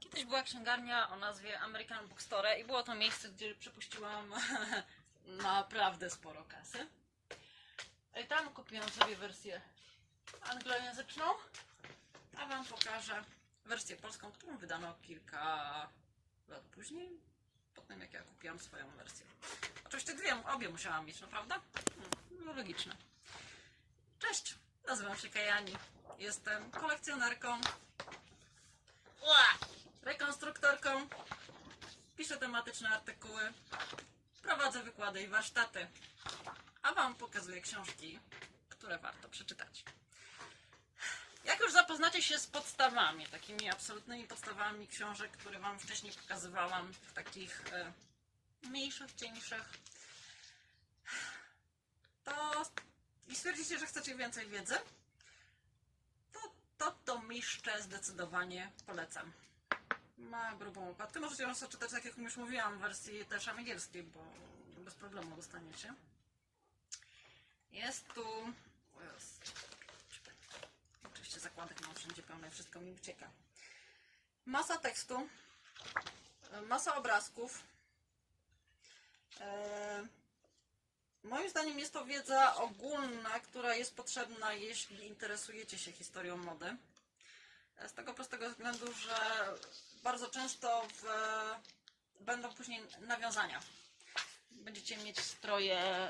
Kiedyś była księgarnia o nazwie American Bookstore i było to miejsce, gdzie przepuściłam naprawdę sporo kasy. I tam kupiłam sobie wersję anglojęzyczną, a Wam pokażę wersję polską, którą wydano kilka lat później, po tym jak ja kupiłam swoją wersję. Oczywiście dwie, obie musiałam mieć, prawda? Hmm, No logiczne. Cześć, nazywam się Kajani. Jestem kolekcjonerką, Ła! Rekonstruktorką, piszę tematyczne artykuły, prowadzę wykłady i warsztaty, a Wam pokazuję książki, które warto przeczytać. Jak już zapoznacie się z podstawami, takimi absolutnymi podstawami książek, które Wam wcześniej pokazywałam, w takich e, mniejszych, cieńszych, to i stwierdzicie, że chcecie więcej wiedzy, to to tomiszcze zdecydowanie polecam. Ma grubą okładkę. Możecie ją sobie czytać, tak jak już mówiłam, w wersji też angielskiej, bo bez problemu dostaniecie. Jest tu... Oczywiście zakładek mam wszędzie pełne, wszystko mi ucieka. Masa tekstu, masa obrazków. Eee, Moim zdaniem jest to wiedza ogólna, która jest potrzebna, jeśli interesujecie się historią mody. Z tego prostego względu, że bardzo często w, będą później nawiązania. Będziecie mieć stroje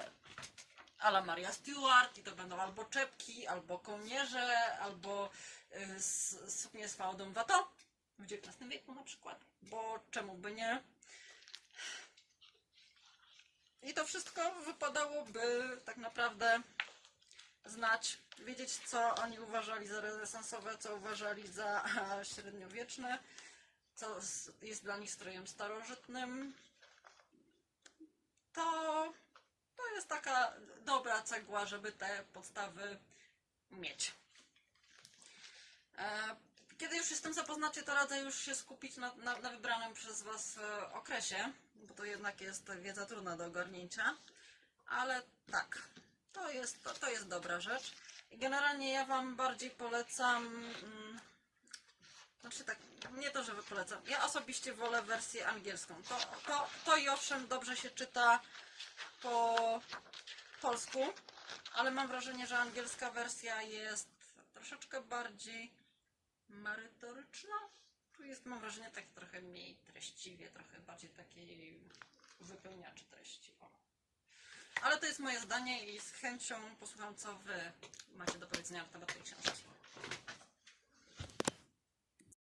ala Maria Stewart i to będą albo czepki, albo kołnierze, albo y, suknie z fałdą Watteau w XIX wieku na przykład, bo czemu by nie? I to wszystko wypadałoby tak naprawdę znać, wiedzieć, co oni uważali za renesansowe, co uważali za średniowieczne, co jest dla nich strojem starożytnym. To, to jest taka dobra cegła, żeby te podstawy mieć. E, Kiedy już się z tym zapoznacie, to radzę już się skupić na, na, na wybranym przez Was e, okresie, bo to jednak jest wiedza trudna do ogarnięcia. Ale tak, to jest, to, to jest dobra rzecz. Generalnie ja Wam bardziej polecam. Znaczy tak, nie to, że polecam. Ja osobiście wolę wersję angielską. To, to, to i owszem dobrze się czyta po polsku, ale mam wrażenie, że angielska wersja jest troszeczkę bardziej merytoryczna. Tu jest, mam wrażenie, tak trochę mniej treściwie, trochę bardziej takiej wypełniaczy treści. O. Ale to jest moje zdanie i z chęcią posłucham, co Wy macie do powiedzenia na temat tej książki.